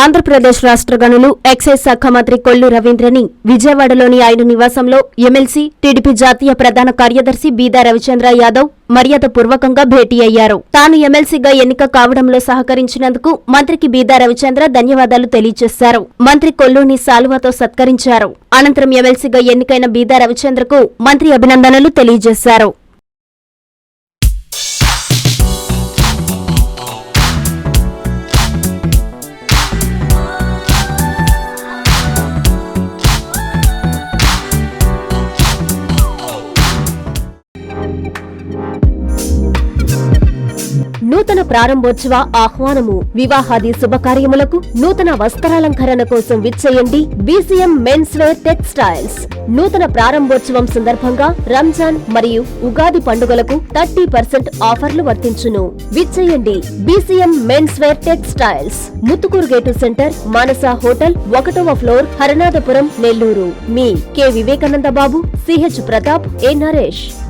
ఆంధ్రప్రదేశ్ రాష్ట్ర గనులు ఎక్సైజ్ శాఖ మంత్రి కొల్లు రవీంద్రని విజయవాడలోని ఆయన నివాసంలో ఎమ్మెల్సీ టీడీపీ జాతీయ ప్రధాన కార్యదర్శి బీదా రవిచంద్ర యాదవ్ మర్యాదపూర్వకంగా భేటీ అయ్యారు. తాను ఎమ్మెల్సీగా ఎన్నిక కావడంలో సహకరించినందుకు మంత్రికి బీదా రవిచంద్ర ధన్యవాదాలు తెలియజేశారు. మంత్రి కొల్లుని సాలువాతో సత్కరించారు. అనంతరం ఎమ్మెల్సీగా ఎన్నికైన బీదా రవిచంద్రకు మంత్రి అభినందనలు తెలియజేశారు. నూతన ప్రారంభోత్సవ ఆహ్వానము వివాహాది శుభకార్యములకు నూతన వస్త్రాలంకరణ కోసం విచ్చేయండి బీసీఎం మెన్స్ వేర్ టెక్స్టైల్స్. నూతన ప్రారంభోత్సవం సందర్భంగా రంజాన్ మరియు ఉగాది పండుగలకు థర్టీ పర్సెంట్ ఆఫర్లు వర్తించును. విచ్చేయండి BCM men's wear textiles. Muthukur gate centre Manasa hotel ఒకటవ floor Haranathapuram Nellore. Me K. Vivekananda Babu CH Pratap A. Naresh.